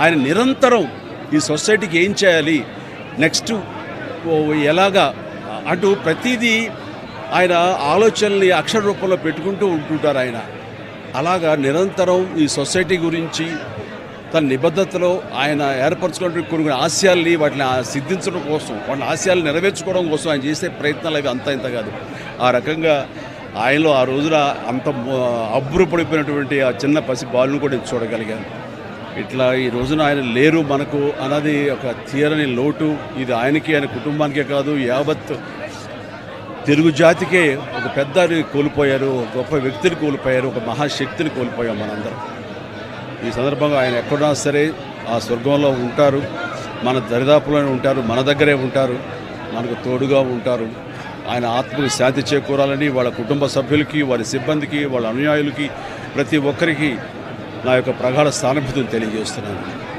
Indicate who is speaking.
Speaker 1: ఆయన నిరంతరం ఈ సొసైటీకి ఏం చేయాలి? నెక్స్ట్ ఎలాగా? అటు ప్రతిదీ ఆయన ఆలోచనల్ని అక్షర రూపంలో పెట్టుకుంటూ ఉంటుంటారు ఆయన. అలాగా నిరంతరం ఈ సొసైటీ గురించి తన నిబద్ధతలో ఆయన ఏర్పరచుకున్న కొన్ని ఆశయాల్ని వాటిని సిద్ధించడం కోసం వాటి ఆశయాలు నెరవేర్చుకోవడం కోసం ఆయన చేసే ప్రయత్నాలు అవి అంత ఇంత కాదు. ఆ రకంగా ఆయనలో ఆ రోజున అంత అబ్బురపడిపోయినటువంటి ఆ చిన్న పసి బాలును కూడా నేను చూడగలిగాను. ఇట్లా ఈ రోజున ఆయన లేరు మనకు అన్నది ఒక తీరని లోటు. ఇది ఆయనకి ఆయన కుటుంబానికే కాదు యావత్ తెలుగు జాతికే ఒక పెద్దని కోల్పోయారు ఒక గొప్ప వ్యక్తిని కోల్పోయారు ఒక మహాశక్తిని కోల్పోయాం మనందరం. ఈ సందర్భంగా ఆయన ఎక్కడున్నా సరే ఆ స్వర్గంలో ఉంటారు మన దరిదాపులోనే ఉంటారు మన దగ్గరే ఉంటారు మనకు తోడుగా ఉంటారు. ఆయన ఆత్మకు శాంతి చేకూరాలని వాళ్ళ కుటుంబ సభ్యులకి వారి సిబ్బందికి వాళ్ళ అనుయాయులకి ప్రతి ఒక్కరికి నా యొక్క ప్రగాఢ స్థానభూతిని తెలియజేస్తున్నాను.